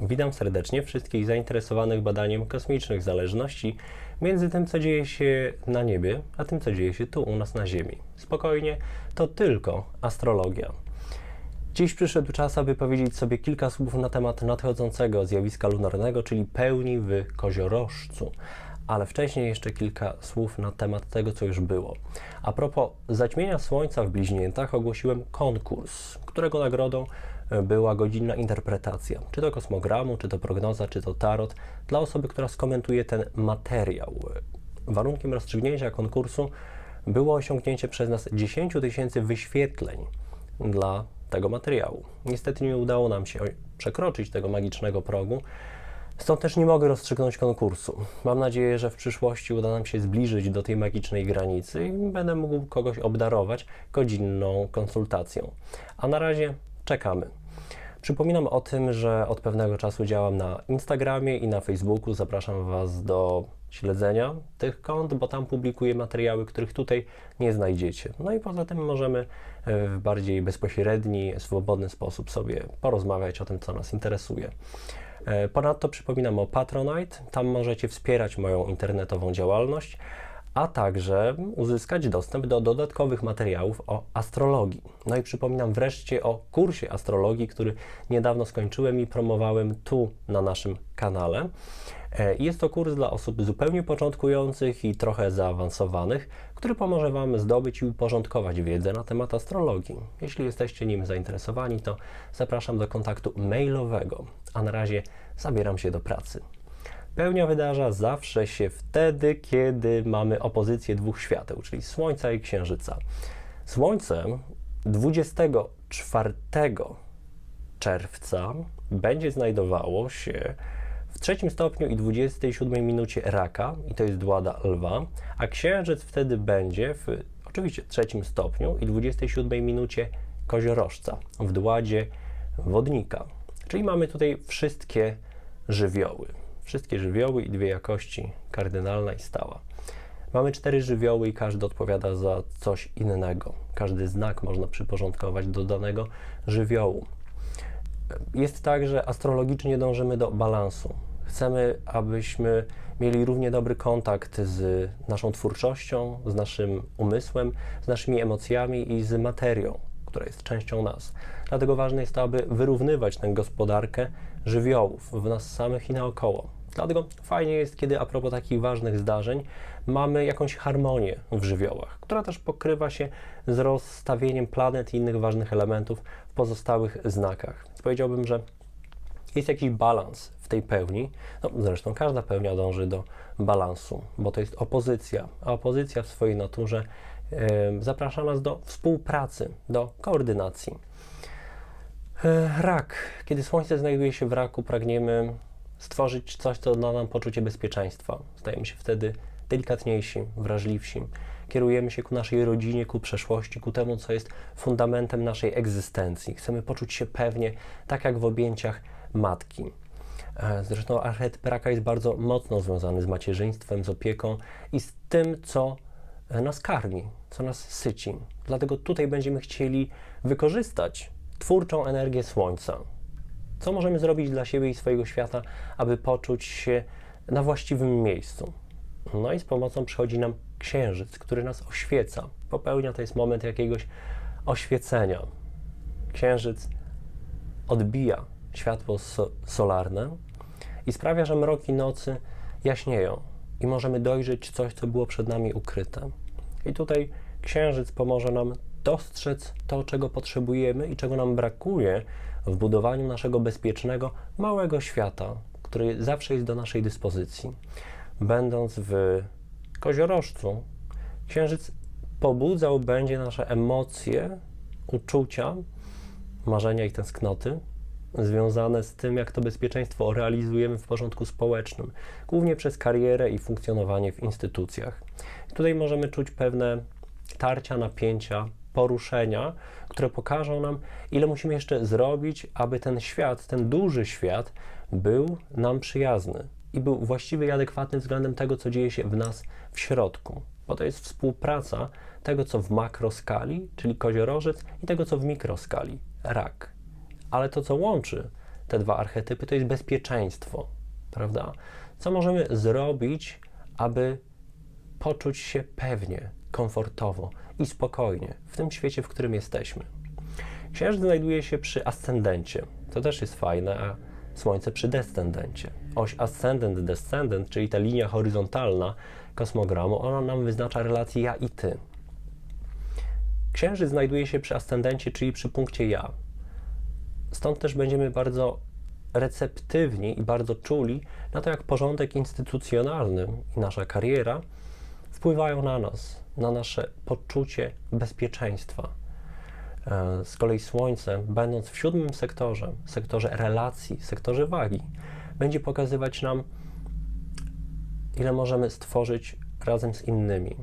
Witam serdecznie wszystkich zainteresowanych badaniem kosmicznych zależności między tym, co dzieje się na niebie, a tym, co dzieje się tu u nas na Ziemi. Spokojnie, to tylko astrologia. Dziś przyszedł czas, aby powiedzieć sobie kilka słów na temat nadchodzącego zjawiska lunarnego, czyli pełni w koziorożcu. Ale wcześniej jeszcze kilka słów na temat tego, co już było. A propos zaćmienia Słońca w bliźniętach, ogłosiłem konkurs, którego nagrodą e, była godzinna interpretacja, czy to kosmogramu, czy to prognoza, czy to tarot, dla osoby, która skomentuje ten materiał. Warunkiem rozstrzygnięcia konkursu było osiągnięcie przez nas 10 tysięcy wyświetleń dla tego materiału. Niestety nie udało nam się przekroczyć tego magicznego progu, stąd też nie mogę rozstrzygnąć konkursu. Mam nadzieję, że w przyszłości uda nam się zbliżyć do tej magicznej granicy i będę mógł kogoś obdarować godzinną konsultacją. A na razie czekamy. Przypominam o tym, że od pewnego czasu działam na Instagramie i na Facebooku. Zapraszam Was do śledzenia tych kont, bo tam publikuję materiały, których tutaj nie znajdziecie. No i poza tym możemy e, w bardziej bezpośredni, swobodny sposób sobie porozmawiać o tym, co nas interesuje. E, Ponadto przypominam o Patronite. Tam możecie wspierać moją internetową działalność, a także uzyskać dostęp do dodatkowych materiałów o astrologii. No i przypominam wreszcie o kursie astrologii, który niedawno skończyłem i promowałem tu na naszym kanale. E, Jest to kurs dla osób zupełnie początkujących i trochę zaawansowanych, który pomoże Wam zdobyć i uporządkować wiedzę na temat astrologii. Jeśli jesteście nim zainteresowani, to zapraszam do kontaktu mailowego. A na razie zabieram się do pracy. Pełnia wydarza zawsze się wtedy, kiedy mamy opozycję dwóch świateł, czyli Słońca i Księżyca. Słońce 24 czerwca będzie znajdowało się w trzecim stopniu i 27 minucie raka, i to jest dłada lwa, a księżyc wtedy będzie w oczywiście trzecim stopniu i 27 minucie koziorożca, w dładzie wodnika. Czyli mamy tutaj wszystkie żywioły. Wszystkie żywioły i dwie jakości, kardynalna i stała. Mamy cztery żywioły i każdy odpowiada za coś innego. Każdy znak można przyporządkować do danego żywiołu. Jest tak, że astrologicznie dążymy do balansu. Chcemy, abyśmy mieli równie dobry kontakt z naszą twórczością, z naszym umysłem, z naszymi emocjami i z materią, która jest częścią nas. Dlatego ważne jest to, aby wyrównywać tę gospodarkę żywiołów w nas samych i naokoło. Dlatego fajnie jest, kiedy a propos takich ważnych zdarzeń mamy jakąś harmonię w żywiołach, która też pokrywa się z rozstawieniem planet i innych ważnych elementów w pozostałych znakach. Powiedziałbym, że jest jakiś balans w tej pełni. No, zresztą każda pełnia dąży do balansu, bo to jest opozycja, a opozycja w swojej naturze e, zaprasza nas do współpracy, do koordynacji. E, Rak. Kiedy Słońce znajduje się w raku, pragniemy stworzyć coś, co da nam poczucie bezpieczeństwa. Stajemy się wtedy delikatniejsi, wrażliwsi. Kierujemy się ku naszej rodzinie, ku przeszłości, ku temu, co jest fundamentem naszej egzystencji. Chcemy poczuć się pewnie, tak jak w objęciach matki. E, Zresztą archetyp raka jest bardzo mocno związany z macierzyństwem, z opieką i z tym, co e, nas karmi, co nas syci. Dlatego tutaj będziemy chcieli wykorzystać twórczą energię Słońca. Co możemy zrobić dla siebie i swojego świata, aby poczuć się na właściwym miejscu? No i z pomocą przychodzi nam księżyc, który nas oświeca. Popełnia to jest moment jakiegoś oświecenia. Księżyc odbija światło so solarne i sprawia, że mroki nocy jaśnieją i możemy dojrzeć coś, co było przed nami ukryte. I tutaj księżyc pomoże nam dostrzec to, czego potrzebujemy i czego nam brakuje w budowaniu naszego bezpiecznego, małego świata, który zawsze jest do naszej dyspozycji. Będąc w koziorożcu, księżyc pobudzał będzie nasze emocje, uczucia, marzenia i tęsknoty związane z tym, jak to bezpieczeństwo realizujemy w porządku społecznym, głównie przez karierę i funkcjonowanie w instytucjach. Tutaj możemy czuć pewne tarcia, napięcia, poruszenia, które pokażą nam, ile musimy jeszcze zrobić, aby ten świat, ten duży świat, był nam przyjazny i był właściwy i adekwatny względem tego, co dzieje się w nas w środku. Bo to jest współpraca tego, co w makroskali, czyli koziorożec, i tego, co w mikroskali, rak. Ale to, co łączy te dwa archetypy, to jest bezpieczeństwo, prawda? Co możemy zrobić, aby poczuć się pewnie, komfortowo i spokojnie w tym świecie, w którym jesteśmy? Księżyc znajduje się przy ascendencie. To też jest fajne, a Słońce przy descendencie. Oś ascendent-descendent, czyli ta linia horyzontalna kosmogramu, ona nam wyznacza relację ja i ty. Księżyc znajduje się przy ascendencie, czyli przy punkcie ja. Stąd też będziemy bardzo receptywni i bardzo czuli na to, jak porządek instytucjonalny i nasza kariera wpływają na nas, na nasze poczucie bezpieczeństwa. E, z kolei Słońce, będąc w siódmym sektorze, sektorze relacji, sektorze wagi, będzie pokazywać nam, ile możemy stworzyć razem z innymi.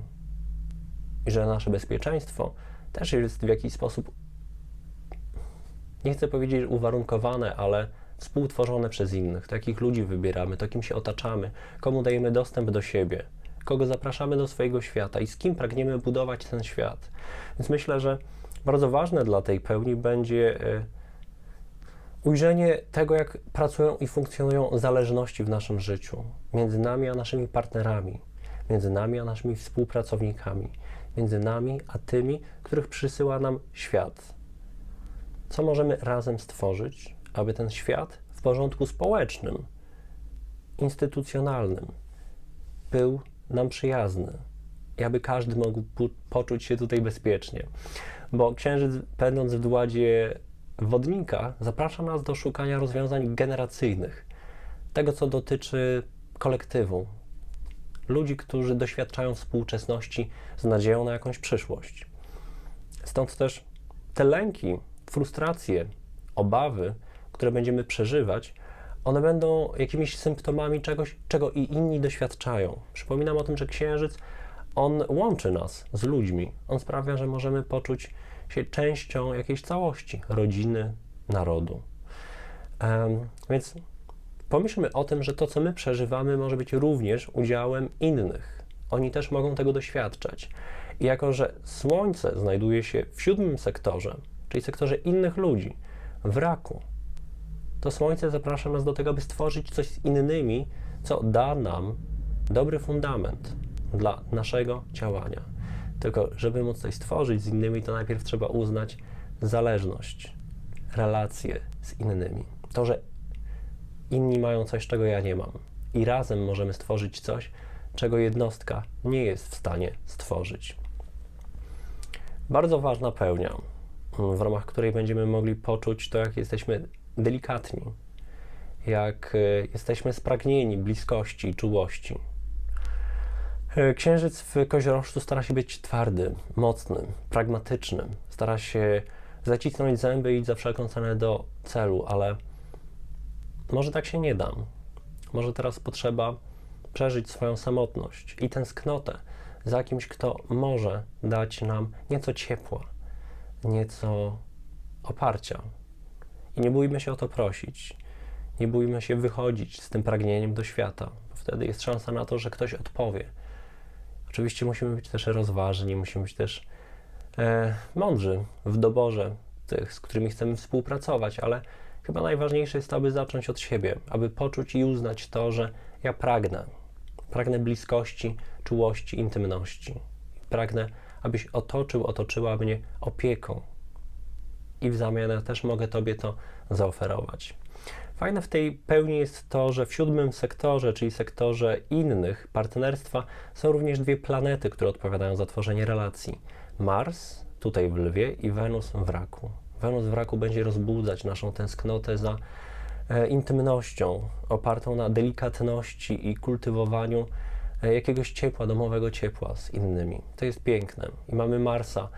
I że nasze bezpieczeństwo też jest w jakiś sposób, nie chcę powiedzieć uwarunkowane, ale współtworzone przez innych. Takich ludzi wybieramy, to kim się otaczamy, komu dajemy dostęp do siebie, kogo zapraszamy do swojego świata i z kim pragniemy budować ten świat. Więc myślę, że bardzo ważne dla tej pełni będzie e, ujrzenie tego, jak pracują i funkcjonują zależności w naszym życiu między nami a naszymi partnerami, między nami a naszymi współpracownikami, między nami a tymi, których przysyła nam świat. Co możemy razem stworzyć, aby ten świat w porządku społecznym, instytucjonalnym był nam przyjazny i aby każdy mógł poczuć się tutaj bezpiecznie. Bo księżyc, będąc w władzie wodnika, zaprasza nas do szukania rozwiązań generacyjnych, tego co dotyczy kolektywu, ludzi, którzy doświadczają współczesności z nadzieją na jakąś przyszłość. Stąd też te lęki, frustracje, obawy, które będziemy przeżywać, one będą jakimiś symptomami czegoś, czego i inni doświadczają. Przypominam o tym, że księżyc, on łączy nas z ludźmi. On sprawia, że możemy poczuć się częścią jakiejś całości, rodziny, narodu. Um, więc pomyślmy o tym, że to, co my przeżywamy, może być również udziałem innych. Oni też mogą tego doświadczać. I jako, że Słońce znajduje się w siódmym sektorze, czyli sektorze innych ludzi, w raku, to Słońce zaprasza nas do tego, aby stworzyć coś z innymi, co da nam dobry fundament dla naszego działania. Tylko, żeby móc coś stworzyć z innymi, to najpierw trzeba uznać zależność, relacje z innymi. To, że inni mają coś, czego ja nie mam. I razem możemy stworzyć coś, czego jednostka nie jest w stanie stworzyć. Bardzo ważna pełnia, w ramach której będziemy mogli poczuć to, jak jesteśmy delikatni, jak e, jesteśmy spragnieni bliskości i czułości. E, księżyc w koziorożcu stara się być twardy, mocny, pragmatyczny. Stara się zacisnąć zęby i iść za wszelką cenę do celu, ale może tak się nie da. Może teraz potrzeba przeżyć swoją samotność i tęsknotę za kimś, kto może dać nam nieco ciepła, nieco oparcia. I nie bójmy się o to prosić. Nie bójmy się wychodzić z tym pragnieniem do świata. Wtedy jest szansa na to, że ktoś odpowie. Oczywiście musimy być też rozważni, musimy być też e, mądrzy w doborze tych, z którymi chcemy współpracować, ale chyba najważniejsze jest to, aby zacząć od siebie, aby poczuć i uznać to, że ja pragnę. Pragnę bliskości, czułości, intymności. Pragnę, abyś otoczył, otoczyła mnie opieką, i w zamian też mogę Tobie to zaoferować. Fajne w tej pełni jest to, że w siódmym sektorze, czyli sektorze innych partnerstwa, są również dwie planety, które odpowiadają za tworzenie relacji. Mars, tutaj w Lwie, i Wenus w Raku. Wenus w Raku będzie rozbudzać naszą tęsknotę za e, intymnością, opartą na delikatności i kultywowaniu e, jakiegoś ciepła, domowego ciepła z innymi. To jest piękne. I mamy Marsa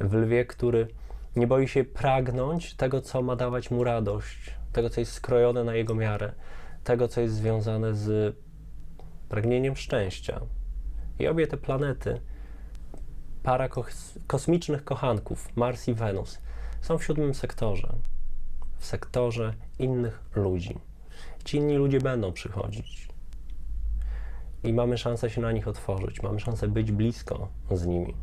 w Lwie, który nie boi się pragnąć tego, co ma dawać mu radość, tego, co jest skrojone na jego miarę, tego, co jest związane z pragnieniem szczęścia. I obie te planety, para kos kosmicznych kochanków, Mars i Wenus, są w siódmym sektorze, w sektorze innych ludzi. Ci inni ludzie będą przychodzić. I mamy szansę się na nich otworzyć, mamy szansę być blisko z nimi.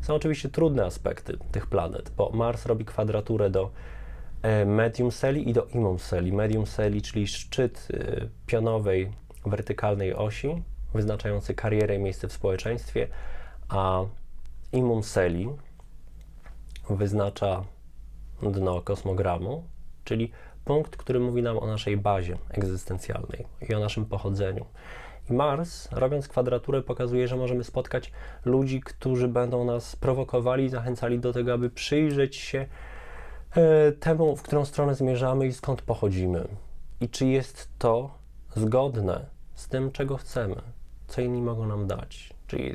Są oczywiście trudne aspekty tych planet, bo Mars robi kwadraturę do e, medium celi i do imum celi. Medium celi, czyli szczyt e, pionowej wertykalnej osi, wyznaczający karierę i miejsce w społeczeństwie, a imum celi wyznacza dno kosmogramu, czyli punkt, który mówi nam o naszej bazie egzystencjalnej i o naszym pochodzeniu. I Mars, robiąc kwadraturę, pokazuje, że możemy spotkać ludzi, którzy będą nas prowokowali, zachęcali do tego, aby przyjrzeć się e, temu, w którą stronę zmierzamy i skąd pochodzimy. I czy jest to zgodne z tym, czego chcemy, co inni mogą nam dać. Czyli e,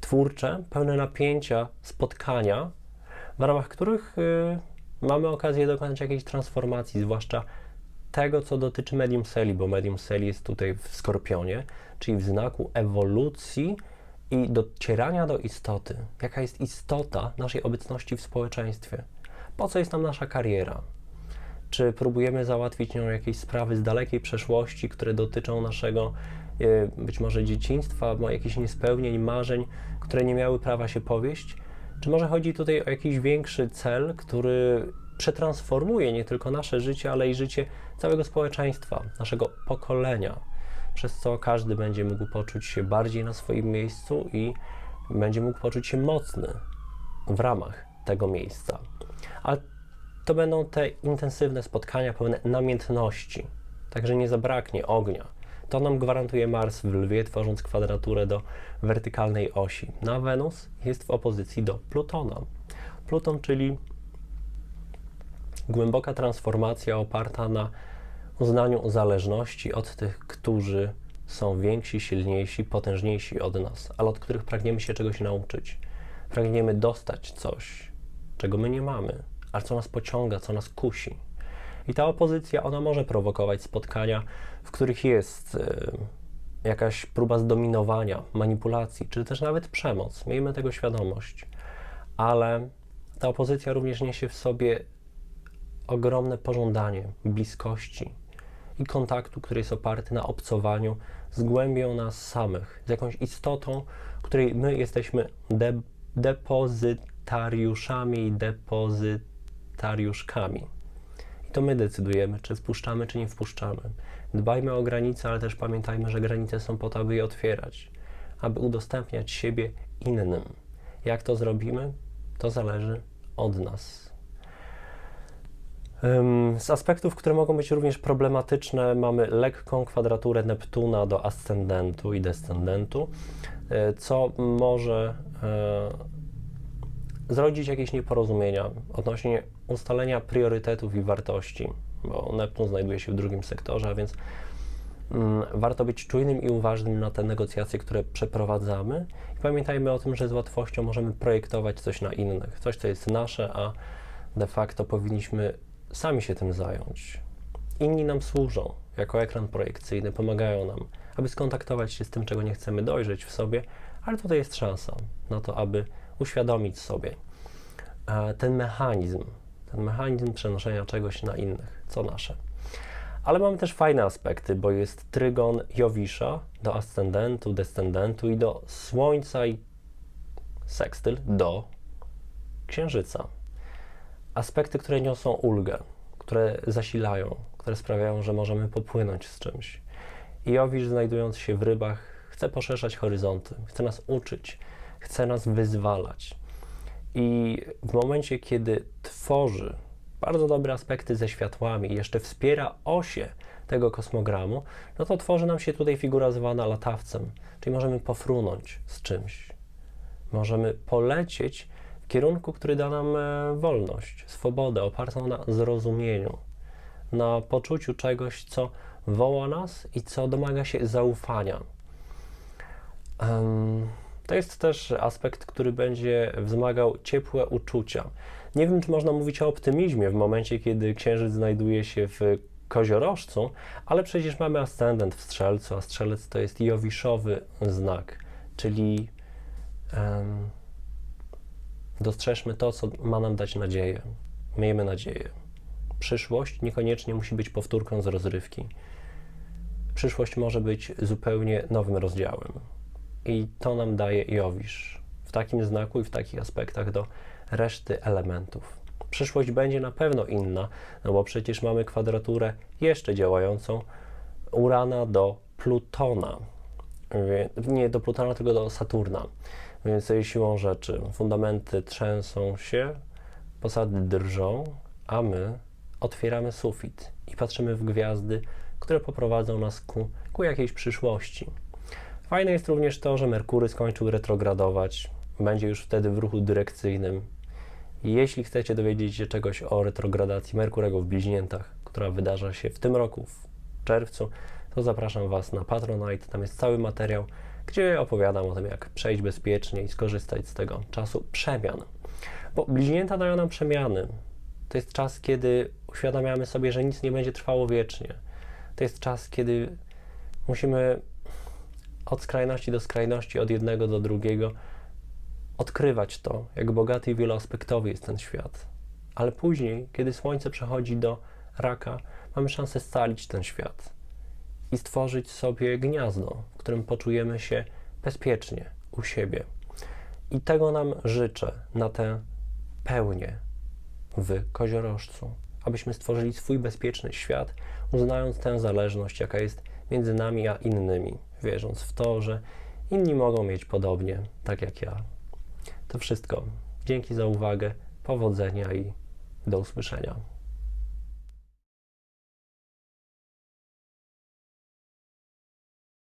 twórcze, pełne napięcia spotkania, w ramach których y, mamy okazję dokonać jakiejś transformacji, zwłaszcza tego, co dotyczy medium celi, bo medium celi jest tutaj w skorpionie, czyli w znaku ewolucji i docierania do istoty. Jaka jest istota naszej obecności w społeczeństwie? Po co jest nam nasza kariera? Czy próbujemy załatwić nią jakieś sprawy z dalekiej przeszłości, które dotyczą naszego y, być może dzieciństwa, jakichś niespełnień, marzeń, które nie miały prawa się powieść? Czy może chodzi tutaj o jakiś większy cel, który przetransformuje nie tylko nasze życie, ale i życie całego społeczeństwa, naszego pokolenia, przez co każdy będzie mógł poczuć się bardziej na swoim miejscu i będzie mógł poczuć się mocny w ramach tego miejsca. Ale to będą te intensywne spotkania pełne namiętności, także nie zabraknie ognia. To nam gwarantuje Mars w Lwie, tworząc kwadraturę do wertykalnej osi. Na Wenus jest w opozycji do Plutona. Pluton, czyli głęboka transformacja oparta na uznaniu zależności od tych, którzy są więksi, silniejsi, potężniejsi od nas, ale od których pragniemy się czegoś nauczyć. Pragniemy dostać coś, czego my nie mamy, ale co nas pociąga, co nas kusi. I ta opozycja, ona może prowokować spotkania, w których jest y, jakaś próba zdominowania, manipulacji, czy też nawet przemoc. Miejmy tego świadomość. Ale ta opozycja również niesie w sobie ogromne pożądanie bliskości i kontaktu, który jest oparty na obcowaniu z głębią nas samych, z jakąś istotą, której my jesteśmy de depozytariuszami i depozytariuszkami. I to my decydujemy, czy wpuszczamy, czy nie wpuszczamy. Dbajmy o granice, ale też pamiętajmy, że granice są po to, aby je otwierać, aby udostępniać siebie innym. Jak to zrobimy? To zależy od nas. Z aspektów, które mogą być również problematyczne, mamy lekką kwadraturę Neptuna do ascendentu i descendentu, e, co może e, zrodzić jakieś nieporozumienia odnośnie ustalenia priorytetów i wartości, bo Neptun znajduje się w drugim sektorze, a więc mm, warto być czujnym i uważnym na te negocjacje, które przeprowadzamy. I pamiętajmy o tym, że z łatwością możemy projektować coś na innych, coś, co jest nasze, a de facto powinniśmy sami się tym zająć. Inni nam służą jako ekran projekcyjny, pomagają nam, aby skontaktować się z tym, czego nie chcemy dojrzeć w sobie, ale tutaj jest szansa na to, aby uświadomić sobie e, ten mechanizm, ten mechanizm przenoszenia czegoś na innych, co nasze. Ale mamy też fajne aspekty, bo jest trygon Jowisza do ascendentu, descendentu i do Słońca i sekstyl do Księżyca. Aspekty, które niosą ulgę, które zasilają, które sprawiają, że możemy popłynąć z czymś. I Jowisz, znajdując się w rybach, chce poszerzać horyzonty, chce nas uczyć, chce nas wyzwalać. I w momencie, kiedy tworzy bardzo dobre aspekty ze światłami i jeszcze wspiera osie tego kosmogramu, no to tworzy nam się tutaj figura zwana latawcem, czyli możemy pofrunąć z czymś. Możemy polecieć kierunku, który da nam e, wolność, swobodę opartą na zrozumieniu, na poczuciu czegoś, co woła nas i co domaga się zaufania. To jest też aspekt, który będzie wzmagał ciepłe uczucia. Nie wiem, czy można mówić o optymizmie w momencie, kiedy księżyc znajduje się w koziorożcu, ale przecież mamy ascendent w strzelcu, a strzelec to jest jowiszowy znak, czyli um, dostrzeżmy to, co ma nam dać nadzieję. Miejmy nadzieję. Przyszłość niekoniecznie musi być powtórką z rozrywki. Przyszłość może być zupełnie nowym rozdziałem. I to nam daje Jowisz w takim znaku i w takich aspektach do reszty elementów. Przyszłość będzie na pewno inna, no bo przecież mamy kwadraturę jeszcze działającą Urana do Plutona. Nie do Plutona, tylko do Saturna. Więc siłą rzeczy fundamenty trzęsą się, posady drżą, a my otwieramy sufit i patrzymy w gwiazdy, które poprowadzą nas ku, ku jakiejś przyszłości. Fajne jest również to, że Merkury skończył retrogradować, będzie już wtedy w ruchu dyrekcyjnym. Jeśli chcecie dowiedzieć się czegoś o retrogradacji Merkurego w bliźniętach, która wydarza się w tym roku, w czerwcu, to zapraszam Was na Patronite. Tam jest cały materiał, gdzie opowiadam o tym, jak przejść bezpiecznie i skorzystać z tego czasu przemian. Bo bliźnięta dają nam przemiany. To jest czas, kiedy uświadamiamy sobie, że nic nie będzie trwało wiecznie. To jest czas, kiedy musimy od skrajności do skrajności, od jednego do drugiego odkrywać to, jak bogaty i wieloaspektowy jest ten świat. Ale później, kiedy słońce przechodzi do raka, mamy szansę scalić ten świat i stworzyć sobie gniazdo, w którym poczujemy się bezpiecznie u siebie. I tego nam życzę na tę pełnię w koziorożcu, abyśmy stworzyli swój bezpieczny świat, uznając tę zależność, jaka jest między nami a innymi, wierząc w to, że inni mogą mieć podobnie, tak jak ja. To wszystko. Dzięki za uwagę, powodzenia i do usłyszenia.